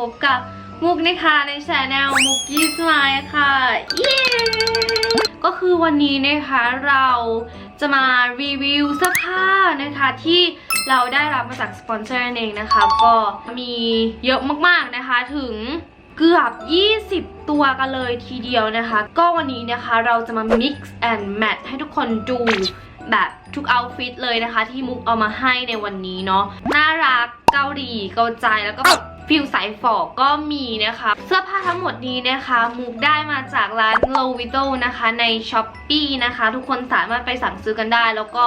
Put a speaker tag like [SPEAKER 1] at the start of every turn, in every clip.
[SPEAKER 1] พบกับมุกนะคะในช anel มุกกี้สไลด์ค่ะเย้ก็คือวันนี้นะคะเราจะมารีวิวเสื้อผ้านะคะที่เราได้รับมาจากสปอนเซอร์นั่นเองนะคะ ก็มีเยอะมากๆนะคะถึงเกือบ 20 ตัวกันเลยทีเดียวนะคะ ก็วันนี้นะคะเราจะมา mix and match ให้ทุกคนดูแบบทุกเอาฟิตเลยนะคะ ที่มุกเอามาให้ในวันนี้เนาะน่ารักเกาหลีเกาใจแล้วก็แบบ ฟิลสายฝอกก็มีนะคะ เสื้อผ้าทั้งหมดนี้นะคะมุกได้มาจากร้าน l o v i t o นะคะใน s h อ p e e นะคะ ทุกคนสามารถไปสั่งซื้อกันได้ แล้วก็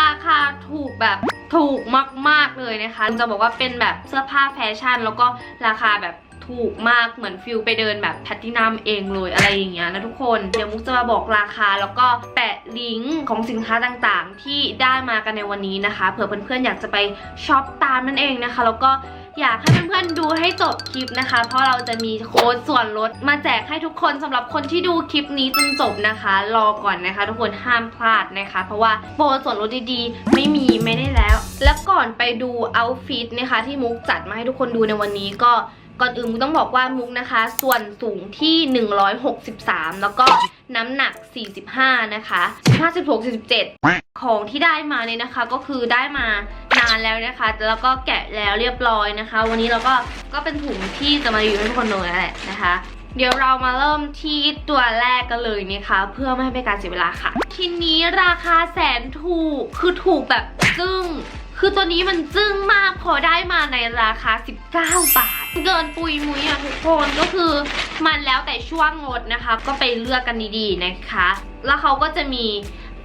[SPEAKER 1] ราคาถูกแบบถูกมาก ๆ เลยนะคะ จะบอกว่าเป็นแบบเสื้อผ้าแฟชั่น แล้วก็ราคาแบบถูกมากเหมือนฟิลไปเดินแบบแพตตินัมเองเลยอะไรอย่างเงี้ยนะทุกคน เดี๋ยวมุกจะมาบอกราคาแล้วก็แปะลิงก์ของสินค้าต่างๆ ที่ได้มากันในวันนี้นะคะเผื่อเพื่อนๆอยากจะไปช็อปตามนั่นเองนะคะ แล้วก็ อยากให้เพื่อนๆดูให้จบคลิปนะคะ เพราะเราจะมีโค้ดส่วนลดมาแจกให้ทุกคนสำหรับคนที่ดูคลิปนี้จนจบนะคะ รอก่อนนะคะ ทุกคนห้ามพลาดนะคะ เพราะว่าโปรส่วนลดดีๆ ไม่มีไม่ได้แล้ว แล้วก่อนไปดูเอาฟิตนะคะ ที่มุกจัดมาให้ทุกคนดูในวันนี้ก็ ก่อนอื่นมุกต้องบอกว่ามุกนะคะ ส่วนสูงที่ 163 แล้วก็น้ำหนัก 45 นะคะ 15 16 47 ของที่ได้มาเนี่ยนะคะ ก็คือได้มานานแล้วนะคะ แล้วก็แกะแล้วเรียบร้อยนะคะ วันนี้เราก็ก็เป็นถุงที่จะมารีวิวให้ทุกคนดูนั่นแหละนะคะ เดี๋ยวเรามาเริ่มที่ตัวแรกกันเลยนะคะ เพื่อไม่ให้เป็นการเสียเวลาค่ะทีนี้ราคาแสนถูกคือถูกแบบจึ้งคือตัวนี้มันจึ้งมากพอได้มาในราคา 19 บาท เกินปุยมุยอะทุกคนก็คือมันแล้วแต่ช่วงงดนะคะ ก็ไปเลือกกันดีๆนะคะ แล้วเขาก็จะมี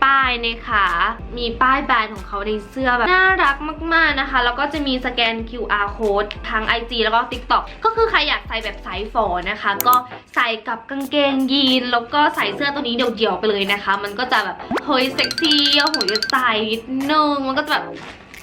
[SPEAKER 1] ป้ายนะคะ มีป้ายแบรนด์ของเขาในเสื้อแบบน่ารักมากๆนะคะ แล้วก็จะมีสแกน QR code ทาง IG แล้วก็ TikTok ก็คือใครอยากใส่แบบสายฝอนะคะ ก็ใส่กับกางเกงยีน แล้วก็ใส่เสื้อตัวนี้เดี่ยวๆไปเลยนะคะ มันก็จะแบบเฮ้ยเซ็กซี่โอ้โหจะใส่นิดนึงมันก็จะแบบ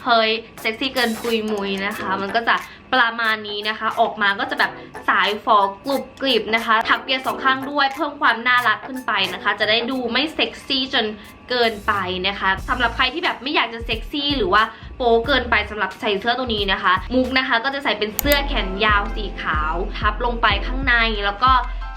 [SPEAKER 1] เฮ้ยเซ็กซี่เกินปุยมุยนะคะ มันก็จะ ประมาณนี้นะคะ ออกมาก็จะแบบสายฟอกรุบกริบนะคะถักเปียสองข้างด้วยเพิ่มความน่ารักขึ้นไปนะคะ จะได้ดูไม่เซ็กซี่จนเกินไปนะคะสำหรับใครที่แบบไม่อยากจะเซ็กซี่ หรือว่าโป๊เกินไปสำหรับใส่เสื้อตัวนี้นะคะ มุกนะคะ ก็จะใส่เป็นเสื้อแขนยาวสีขาว ทับลงไปข้างในแล้วก็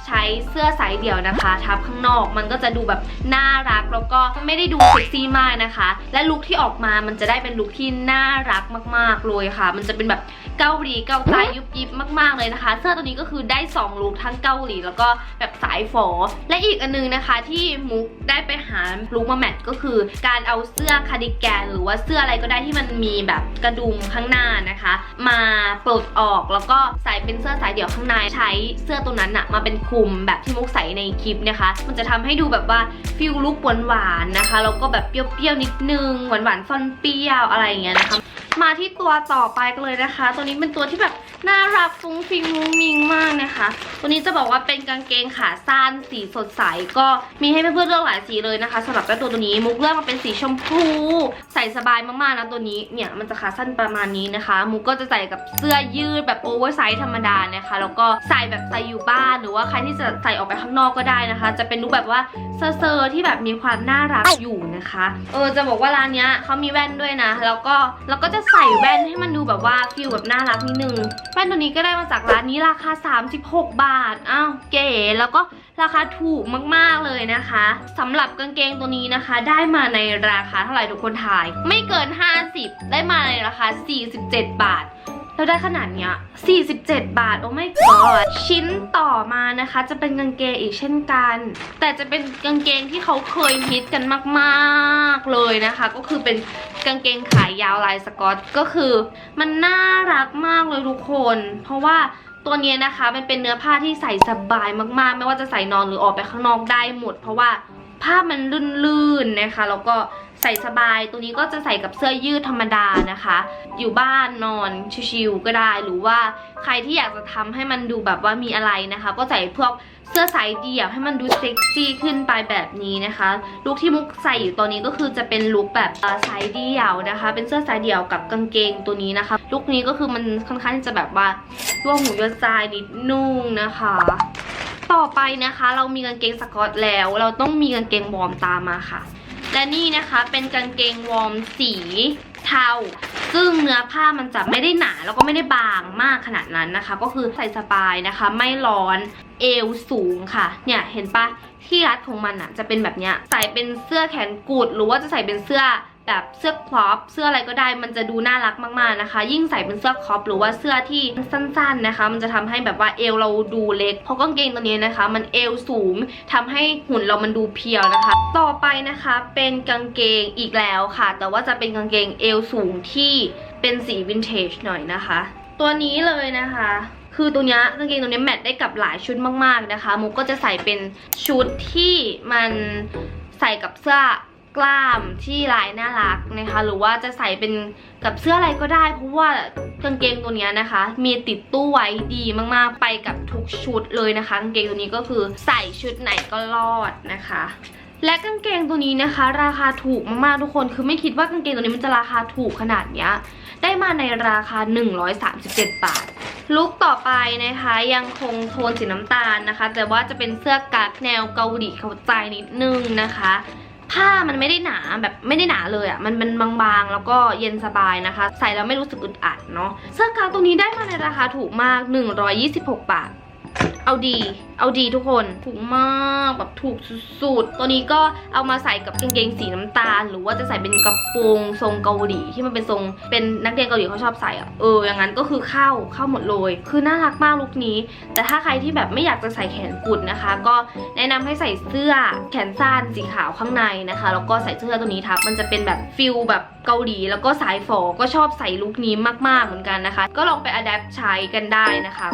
[SPEAKER 1] ใช้เสื้อสายเดี่ยวนะคะ ทับข้างนอกมันก็จะดูแบบน่ารักแล้วก็ไม่ได้ดูเซ็กซี่มากนะคะ และลุคที่ออกมามันจะได้เป็นลุคที่น่ารักมาก ๆเลยค่ะ มันจะเป็นแบบเกาหลีเกาใจยุบยิบมาก ๆเลยนะคะ เสื้อตัวนี้ก็คือได้2ลุคทั้งเกาหลี แล้วก็แบบสายฝอและอีกอันนึงนะคะ ที่มุกได้ไปหาลุคมาแมทก็คือ การเอาเสื้อคาร์ดิแกน หรือว่าเสื้ออะไรก็ได้ที่มันมีแบบกระดุมข้างหน้านะคะ มาปลดออกแล้วก็ใส่เป็นเสื้อสายเดี่ยวข้างในใช้เสื้อตัวนั้นอะมาเป็นคุมแบบที่มุกใส่ในคลิปนะคะ มันจะทำให้ดูแบบว่าฟิลลุคหวานๆนะคะแล้วก็แบบเปรี้ยวๆนิดนึงหวานๆซ่อนเปรี้ยวอะไรอย่างเงี้ยนะคะมาที่ตัวต่อไปกันเลยนะคะ ตัวนี้เป็นตัวที่แบบน่ารักฟุ้งฟิ้งมุ้งมิงมากนะคะ ตัวนี้จะบอกว่าเป็นกางเกงขาสั้นสีสดใสก็มีให้เพื่อนๆเลือกหลายสีเลยนะคะสำหรับเจ้าตัวตัวนี้มุกเลือกมาเป็นสีชมพู ใส่สบายมากๆนะตัวนี้เนี่ยมันจะขาสั้นประมาณนี้นะคะ มุกก็จะใส่กับเสื้อยืดแบบโอเวอร์ไซส์ธรรมดานะคะ แล้วก็ใส่แบบใส่อยู่บ้านหรือว่าใครที่จะใส่ออกไปข้างนอกก็ได้นะคะ จะเป็นลุคแบบว่าเซอร์ๆที่แบบมีความน่ารักอยู่นะคะ เออจะบอกว่าร้านเนี้ยเขามีแว่นด้วยนะ แล้วก็แล้วก็จะใส่แว่นให้มันดูแบบว่าฟิลแบบน่ารักนิดนึงแว่นตัวนี้ก็ได้มาจากร้านนี้ราคา 36 บาทอ้าวเก๋แล้วก็ราคาถูกมากๆเลยนะคะสำหรับกางเกงตัวนี้นะคะ ได้มาในราคาเท่าไหร่ทุกคนทาย ไม่เกิน 50 ได้มาในราคา 47 บาท แล้วได้ขนาดเนี้ย 47 บาท โอ้ไม่กอดชิ้นต่อมานะคะ จะเป็นกางเกงอีกเช่นกัน แต่จะเป็นกางเกงที่เขาเคยฮิตกันมากๆเลยนะคะ ก็คือเป็นกางเกงขายยาวลายสกอต ก็คือมันน่ารักมากเลยทุกคน เพราะว่าตัวเนี้ยนะคะมันเป็นเนื้อผ้าที่ใส่สบายมากๆ ไม่ว่าจะใส่นอนหรือออกไปข้างนอกได้หมด เพราะว่าผ้ามันลื่นๆนะคะ แล้วก็ ใส่สบาย ตัวนี้ก็จะใส่กับเสื้อยืดธรรมดานะคะ อยู่บ้านนอนชิวๆก็ได้หรือว่าใครที่อยากจะทำให้มันดูแบบว่ามีอะไรนะคะ ก็ใส่พวกเสื้อสายเดี่ยวให้มันดูเซ็กซี่ขึ้นไปแบบนี้นะคะ ลุคที่มุกใส่อยู่ตอนนี้ก็คือจะเป็นลุคแบบสายเดี่ยวนะคะ เป็นเสื้อสายเดี่ยวกับกางเกงตัวนี้นะคะ ลุคนี้ก็คือมันค่อนข้างที่จะแบบว่ายั่วหูยั่วใจนิดนุ่งนะคะต่อไปนะคะ เรามีกางเกงสกอตแล้ว เราต้องมีกางเกงวอร์มตามมาค่ะ และนี่นะคะเป็นกางเกงวอร์มสีเทา ซึ่งเนื้อผ้ามันจะไม่ได้หนาแล้วก็ไม่ได้บางมากขนาดนั้นนะคะ ก็คือใส่สบายนะคะ ไม่ร้อนเอวสูงค่ะ เนี่ยเห็นปะที่รัดของมันอะจะเป็นแบบเนี้ยใส่เป็นเสื้อแขนกุดหรือว่าจะใส่เป็นเสื้อ แบบเสื้อครอปเสื้ออะไรก็ได้มันจะดูน่ารักมากๆนะคะ ยิ่งใส่เป็นเสื้อครอปหรือว่าเสื้อที่สั้นๆนะคะ มันจะทำให้แบบว่าเอวเราดูเล็ก เพราะกางเกงตัวนี้นะคะ มันเอวสูงทำให้หุ่นเรามันดูเพียวนะคะ ต่อไปนะคะเป็นกางเกงอีกแล้วค่ะ แต่ว่าจะเป็นกางเกงเอวสูงที่เป็นสีวินเทจหน่อยนะคะ ตัวนี้เลยนะคะคือตัวนี้กางเกงตัวนี้แมทได้กับหลายชุดมากๆนะคะ มุกก็จะใส่เป็นชุดที่มันใส่กับเสื้อ กล้ามที่ลายน่ารักนะคะ หรือว่าจะใส่เป็นกับเสื้ออะไรก็ได้ เพราะว่ากางเกงตัวนี้นะคะ มีติดตู้ไว้ดีมากๆไปกับทุกชุดเลยนะคะกางเกงตัวนี้ก็คือใส่ชุดไหนก็รอดนะคะและกางเกงตัวนี้นะคะ ราคาถูกมากๆทุกคน คือไม่คิดว่ากางเกงตัวนี้มันจะราคาถูกขนาดเนี้ย ได้มาในราคา 137 บาท ลุคต่อไปนะคะยังคงโทนสีน้ำตาลนะคะ แต่ว่าจะเป็นเสื้อกั๊กแนวเกาหลีเข้าใจนิดนึงนะคะ ผ้ามันไม่ได้หนาแบบไม่ได้หนาเลยอะ่ะมันเป็นบางๆ แล้วก็เย็นสบายนะคะ ใส่แล้วไม่รู้สึกอึดอัดเนาะเสื้อกาวตัวนี้ได้มาในราคาถูกมาก 126 บาท เอาดี เอาดีทุกคน ถูกมากแบบถูกสุดๆ ตัวนี้ก็เอามาใส่กับกางเกงสีน้ำตาล หรือว่าจะใส่เป็นกระโปรงทรงเกาหลีที่มันเป็นทรง เป็นนักเรียนเกาหลีเขาชอบใส่อะเออ อย่างนั้นก็คือเข้า เข้าหมดเลย คือน่ารักมากลุคนี้ แต่ถ้าใครที่แบบไม่อยากจะใส่แขนกุดนะคะ ก็แนะนำให้ใส่เสื้อแขนสั้นสีขาวข้างในนะคะ แล้วก็ใส่เสื้อตัวนี้ทับ มันจะเป็นแบบฟิลแบบเกาหลี แล้วก็สายฝอ ก็ชอบใส่ลุคนี้มากๆเหมือนกันนะคะ ก็ลองไปอัดแอปใช้กันได้นะคะ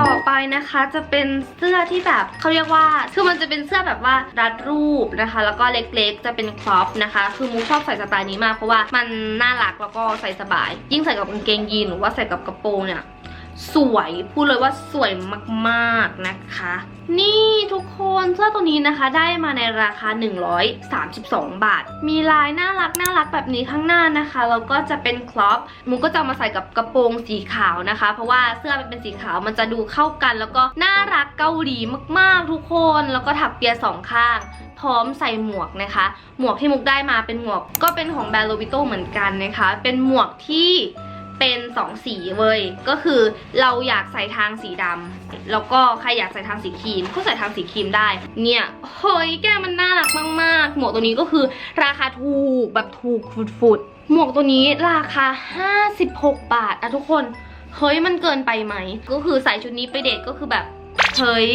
[SPEAKER 1] ต่อไปนะคะจะเป็นเสื้อที่แบบเขาเรียกว่าคือมันจะเป็นเสื้อแบบว่ารัดรูปนะคะ แล้วก็เล็กๆ จะเป็นครอปนะคะ คือมูชอบใส่สไตล์นี้มากเพราะว่ามันน่ารักแล้วก็ใส่สบาย ยิ่งใส่กับกางเกงยีนหรือว่าใส่กับกระโปรงเนี่ย สวยพูดเลยว่าสวยมากๆนะคะ นี่ทุกคนเสื้อตัวนี้นะคะได้มาในราคา 132 บาท มีลายน่ารักน่ารักแบบนี้ข้างหน้านะคะแล้วก็จะเป็นครอปมูก็จะมาใส่กับกระโปรงสีขาวนะคะ เพราะว่าเสื้อมันเป็นสีขาวมันจะดูเข้ากัน แล้วก็น่ารักเกาหลีมากๆ ทุกคน แล้วก็ถักเปียสองข้างพร้อมใส่หมวกนะคะ หมวกที่มุกได้มาเป็นหมวก ก็เป็นของแบรนด์โลบิโตเหมือนกันนะคะ เป็นหมวกที่ สองสีเว้ย ก็คือเราอยากใส่ทางสีดำแล้วก็ใครอยากใส่ทางสีครีม ก็ใส่ทางสีครีมได้ เนี่ยเฮ้ยแกมันน่ารักมากๆ หมวกตัวนี้ก็คือราคาถูกแบบถูกฟุดๆหมวกตัวนี้ราคา 56 บาทอะทุกคนเฮ้ยมันเกินไปไหม ก็คือใส่ชุดนี้ไปเดทก็คือแบบเฮ้ย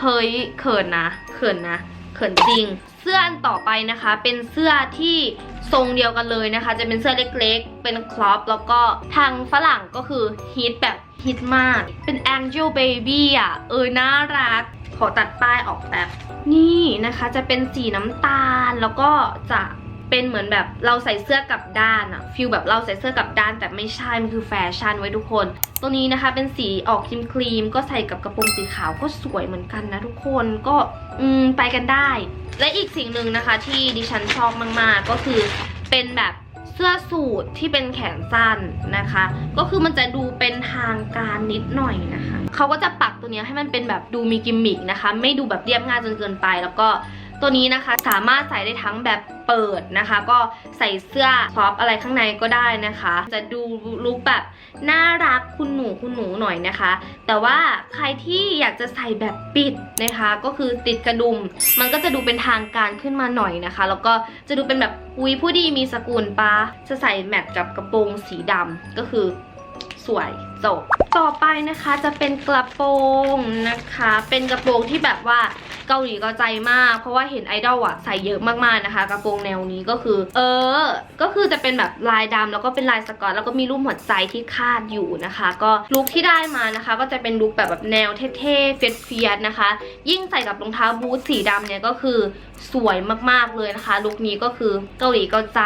[SPEAKER 1] เฮ้ยเขินนะเขินนะเขินจริง เสื้ออันต่อไปนะคะ เป็นเสื้อที่ทรงเดียวกันเลยนะคะ จะเป็นเสื้อเล็กๆ เป็นครอปแล้วก็ทางฝรั่งก็คือฮิตแบบฮิตมาก เป็น Angel Baby อะ เออ น่ารัก ขอตัดป้ายออกแบบ นี่นะคะ จะเป็นสีน้ำตาลแล้วก็จะ เป็นเหมือนแบบเราใส่เสื้อกับด้านอะฟิลแบบเราใส่เสื้อกับด้านแต่ไม่ใช่ มันคือแฟชั่นไว้ทุกคน ตัวนี้นะคะเป็นสีออกครีมครีมก็ใส่กับกระโปรงสีขาวก็สวยเหมือนกันนะทุกคนก็อืมไปกันได้ และอีกสิ่งหนึ่งนะคะที่ดิฉันชอบมากๆ ก็คือเป็นแบบเสื้อสูทที่เป็นแขนสั้นนะคะ ก็คือมันจะดูเป็นทางการนิดหน่อยนะคะ เขาก็จะปักตัวนี้ให้มันเป็นแบบดูมีกิมมิกนะคะ ไม่ดูแบบเรียบง่ายจนเกินไป แล้วก็ ตัวนี้นะคะสามารถใส่ได้ทั้งแบบเปิดนะคะ ก็ใส่เสื้อครอปอะไรข้างในก็ได้นะคะ จะดูลุคแบบน่ารักคุณหนูคุณหนูหน่อยนะคะ แต่ว่าใครที่อยากจะใส่แบบปิดนะคะ ก็คือติดกระดุม มันก็จะดูเป็นทางการขึ้นมาหน่อยนะคะ แล้วก็จะดูเป็นแบบอุยผู้ดีมีสกุลปะจะใส่แมทกับกระโปรงสีดำก็คือสวยจบต่อไปนะคะจะเป็นกระโปรงนะคะ เป็นกระโปรงที่แบบว่า เกาหลีก็ใจมาก เพราะว่าเห็นไอดอลอะใส่เยอะมากๆนะคะ กระโปรงแนวนี้ก็คือ เออ ก็คือจะเป็นแบบลายดำแล้วก็เป็นลายสกอตแล้วก็มีรูปหัวใจที่คาดอยู่นะคะ ก็ลุคที่ได้มานะคะ ก็จะเป็นลุคแบบแบบแนวเท่ๆเฟียสๆนะคะ ยิ่งใส่กับรองเท้าบูทสีดำเนี่ยก็คือสวยมากๆเลยนะคะลุคนี้ก็คือเกาหลีเกาใจ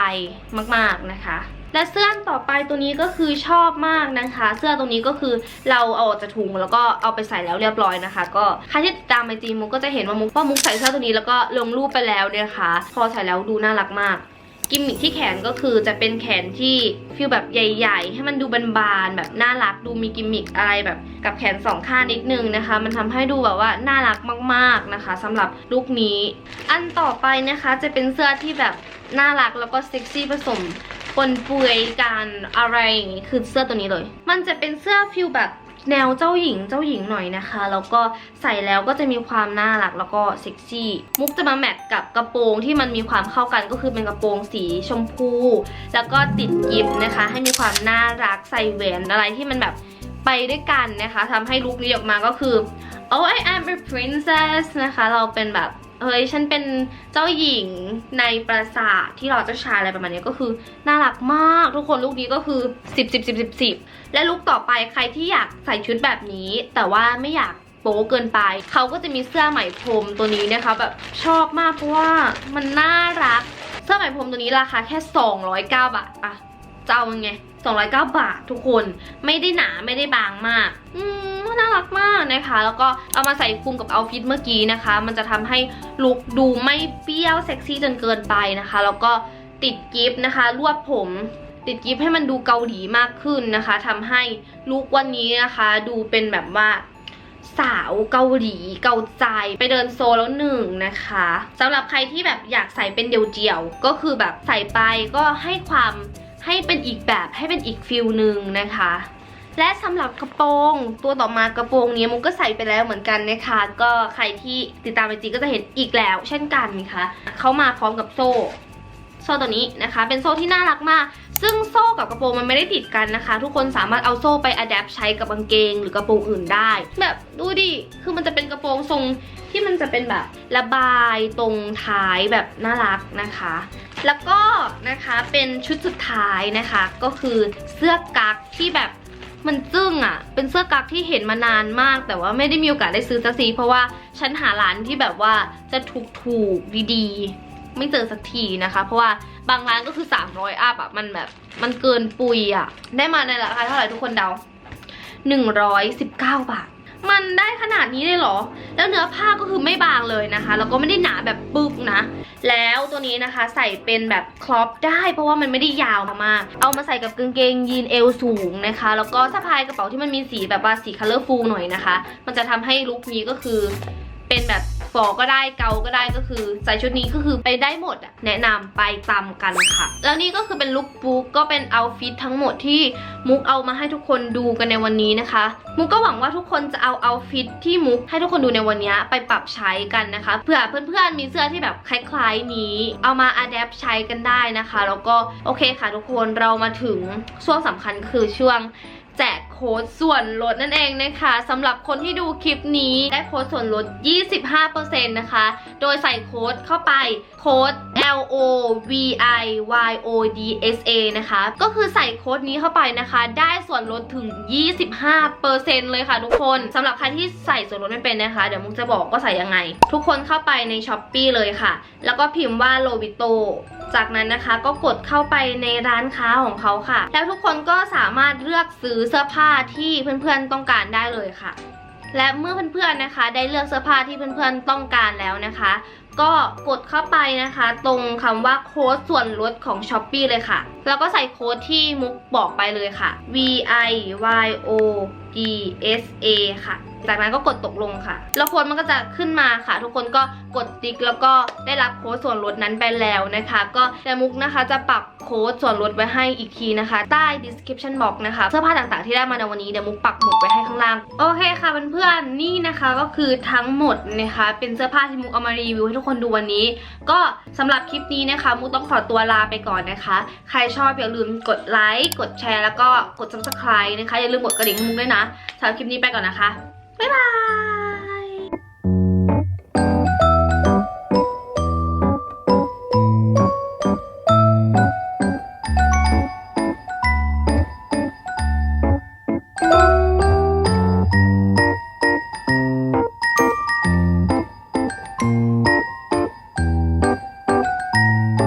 [SPEAKER 1] มากๆนะคะ และเสื้อต่อไปตัวนี้ก็คือชอบมากนะคะ เสื้อตรงนี้ก็คือเราเอาออกจากถุงแล้วก็เอาไปใส่แล้วเรียบร้อยนะคะ ก็ใครที่ติดตามไอจีมุกก็จะเห็นว่ามุกว่ามุกใส่เสื้อตัวนี้แล้วก็ลงรูปไปแล้วเนี่ยนะคะ พอใส่แล้วดูน่ารักมาก กิมมิคที่แขนก็คือจะเป็นแขนที่ฟีลแบบใหญ่ ๆ ให้มันดูบานๆแบบน่ารักดูมีกิมมิคอะไรแบบกับแขนสองข้างนิดนึงนะคะ มันทำให้ดูแบบว่าน่ารักมากๆนะคะสำหรับลุคนี้ อันต่อไปนะคะจะเป็นเสื้อที่แบบน่ารักแล้วก็เซ็กซี่ผสม ปนเปือยกันอะไรอย่างงี้คือเสื้อตัวนี้เลย มันจะเป็นเสื้อฟิลแบบแนวเจ้าหญิงเจ้าหญิงหน่อยนะคะ แล้วก็ใส่แล้วก็จะมีความน่ารักแล้วก็เซ็กซี่ มุกจะมาแมทกับกระโปรงที่มันมีความเข้ากันก็คือเป็นกระโปรงสีชมพู แล้วก็ติดกิฟนะคะ ให้มีความน่ารักใส่แหวนอะไรที่มันแบบไปด้วยกันนะคะทำให้ลุคนี้ออกมาก็คือ oh I am a princess นะคะ เราเป็นแบบ เฮ้ยฉันเป็นเจ้าหญิงในปราสาทที่เราเจ้าชายอะไรประมาณนี้ก็คือน่ารักมากทุกคนลุคนี้ก็คือ 10 10 10 10 10 และลุคต่อไปใครที่อยากใส่ชุดแบบนี้ แต่ว่าไม่อยากโป๊เกินไป เขาก็จะมีเสื้อไหมพรมตัวนี้นะคะแบบชอบมากเพราะว่ามันน่ารัก เสื้อไหมพรมตัวนี้ราคาแค่ 209 บาทอะจะเอายังไง209 บาททุกคนไม่ได้หนาไม่ได้บางมาก อืม รักมากนะคะ แล้วก็เอามาใส่คุมกับเอาฟิตเมื่อกี้นะคะ มันจะทำให้ลุคดูไม่เปรี้ยวเซ็กซี่จนเกินไปนะคะ แล้วก็ติดกิฟต์นะคะ รวบผมติดกิฟต์ให้มันดูเกาหลีมากขึ้นนะคะทำให้ลุควันนี้นะคะ ดูเป็นแบบว่าสาวเกาหลีเกาใจไปเดินโซแล้วหนึ่งนะคะสำหรับใครที่แบบอยากใส่เป็นเดี่ยวๆก็คือแบบใส่ไปก็ให้ความให้เป็นอีกแบบให้เป็นอีกฟิลหนึ่งนะคะ และสำหรับกระโปรง ตัวต่อมากระโปรงนี้มุกก็ใส่ไปแล้วเหมือนกันนะคะ ก็ใครที่ติดตามไอจีก็จะเห็นอีกแล้ว เช่นกันนะคะเขามาพร้อมกับโซ่ โซ่ตัวนี้นะคะ เป็นโซ่ที่น่ารักมาก ซึ่งโซ่กับกระโปรงมันไม่ได้ติดกันนะคะ ทุกคนสามารถเอาโซ่ไปอัดแอปใช้กับกางเกง หรือกระโปรงอื่นได้ แบบดูดิคือมันจะเป็นกระโปรงทรงที่มันจะเป็นแบบระบายตรงท้ายแบบน่ารักนะคะ แล้วก็นะคะเป็นชุดสุดท้ายนะคะ ก็คือเสื้อกั๊กที่แบบ มันจึ้งอะ่ะ เป็นเสื้อกั๊กที่เห็นมานานมาก แต่ว่าไม่ได้มีโอกาสได้ซื้อสักทีเพราะว่าฉันหาร้านที่แบบว่าจะถูกถูกๆดีๆ ไม่เจอสักทีนะคะ เพราะว่าบางร้านก็คือ 300อัพอะมันแบบมันเกินปุยอะ ได้มาในราคาเท่าไหร่ทุกคนเดา119 บาท มันได้ขนาดนี้เลยเหรอ แล้วเนื้อผ้าก็คือไม่บางเลยนะคะ แล้วก็ไม่ได้หนาแบบปึกนะ แล้วตัวนี้นะคะใส่เป็นแบบครอปได้ เพราะว่ามันไม่ได้ยาวมากๆเอามาใส่กับกางเกงยีนเอวสูงนะคะ แล้วก็สะพายกระเป๋าที่มันมีสีแบบว่าสีคัลเลอร์ฟูลหน่อยนะคะ มันจะทำให้ลุคนี้ก็คือเป็นแบบ ฟอก็ได้เกาก็ได้ก็คือใส่ชุดนี้ก็คือไปได้หมดอะแนะนำไปตามกันค่ะ แล้วนี่ก็คือเป็นลุคบุ๊กก็เป็นเอาฟิตทั้งหมดที่มุกเอามาให้ทุกคนดูกันในวันนี้นะคะ มุกก็หวังว่าทุกคนจะเอาเอาฟิตที่มุกให้ทุกคนดูในวันนี้ไปปรับใช้กันนะคะเผื่อเพื่อนๆมีเสื้อที่แบบคล้ายๆนี้ เอามาอัดแอปใช้กันได้นะคะ แล้วก็โอเคค่ะทุกคนเรามาถึงช่วงสำคัญคือช่วงแจก ค้ดส่วนลดนั่นเองนะคะสำหรับคนที่ดูคลิปนี้ได้โค้ดส่วนลด 25%นะคะ โดยใส่โค้ดเข้าไปโค้ด L O V I Y O D S A นะคะ ก็คือใส่โค้ดนี้เข้าไปนะคะ ได้ส่วนลดถึง 25%เลยค่ะทุกคนสำหรับใครที่ใส่ส่วนลดไม่เป็นนะคะ เดี๋ยวมุกจะบอกก็ใส่ยังไง ทุกคนเข้าไปใน s h อ p e e เลยค่ะ แล้วก็พิมพ์ว่าโลบิโต จากนั้นนะคะก็กดเข้าไปในร้านค้าของเขาค่ะ แล้วทุกคนก็สามารถเลือกซื้อเสื้อผ้าที่เพื่อนๆต้องการได้เลยค่ะ และเมื่อเพื่อนๆนะคะ ได้เลือกเสื้อผ้าที่เพื่อนๆต้องการแล้วนะคะ ก็กดเข้าไปนะคะ ตรงคำว่าโค้ดส่วนลดของ s h อ p e e เลยค่ะ แล้วก็ใส่โค้ดที่มุกบอกไปเลยค่ะ V I Y O D S A ค่ะ จากนั้นก็กดตกลงค่ะ แล้วโค้ดมันก็จะขึ้นมาค่ะ ทุกคนก็กดติ๊กแล้วก็ได้รับโค้ดส่วนลดนั้นไปแล้วนะคะ ก็แต่มุกนะคะจะปักโค้ดส่วนลดไว้ให้อีกทีนะคะ ใต้ description box นะคะ เสื้อผ้าต่างๆที่ได้มาในวันนี้เดี๋ยวมุกปักหมุดไว้ให้ข้างล่าง โอเคค่ะเพื่อนๆนี่นะคะก็คือทั้งหมดนะคะ เป็นเสื้อผ้าที่มุกเอามารีวิวให้ทุกคนดูวันนี้ ก็สำหรับคลิปนี้นะคะ มุกต้องขอตัวลาไปก่อนนะคะ ใครชชอบอย่าลืมกดไลค์กดแชร์แล้วก็กด subscribe นะคะ อย่าลืมกดกระดิ่งมุ้งด้วยนะสำหรับคลิปนี้ไปก่อนนะคะ บ๊ายบาย